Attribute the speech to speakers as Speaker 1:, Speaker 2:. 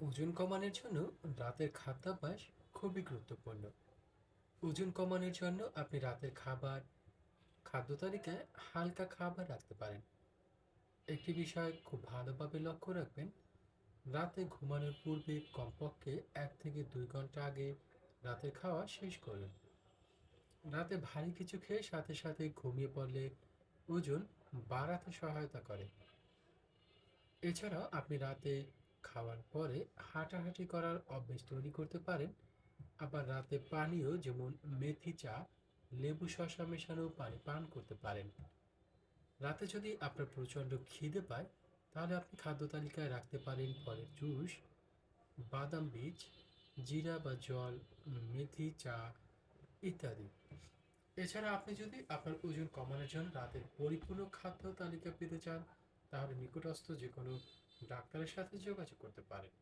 Speaker 1: ওজন কমানোর জন্য রাতের খাদ্যাভ্যাস খুবই গুরুত্বপূর্ণ। ওজন কমানোর জন্য আপনি রাতের খাবার, খাদ্য তালিকায় হালকা খাবার রাখতে পারেন। একটি বিষয় খুব ভালোভাবে লক্ষ্য রাখবেন, রাতে ঘুমানোর পূর্বে কমপক্ষে এক থেকে দুই ঘণ্টা আগে রাতের খাওয়া শেষ করুন। রাতে ভারী কিছু খেয়ে সাথে সাথে ঘুমিয়ে পড়লে ওজন বাড়াতে সহায়তা করে। এছাড়াও আপনি রাতে খাওয়ার পরে হাঁটাহাঁটি করার অভ্যেস তৈরি করতে পারেন। আবার রাতে পানীয় যেমন মেথি চা, লেবু শসা মেশানো পানি পান করতে পারেন। রাতে যদি আপনার প্রচণ্ড খিদে পায়, তাহলে আপনি খাদ্য তালিকায় রাখতে পারেন ফলের জুস, বাদাম বীজ, জিরা বা জল, মেথি চা ইত্যাদি। এছাড়া আপনি যদি আপনার ওজন কমানোর জন্য রাতের পরিপূর্ণ খাদ্য তালিকা পেতে চান, তাহলে নিকটস্থ যে কোনো ডাক্তারের সাথে যোগাযোগ করতে পারেন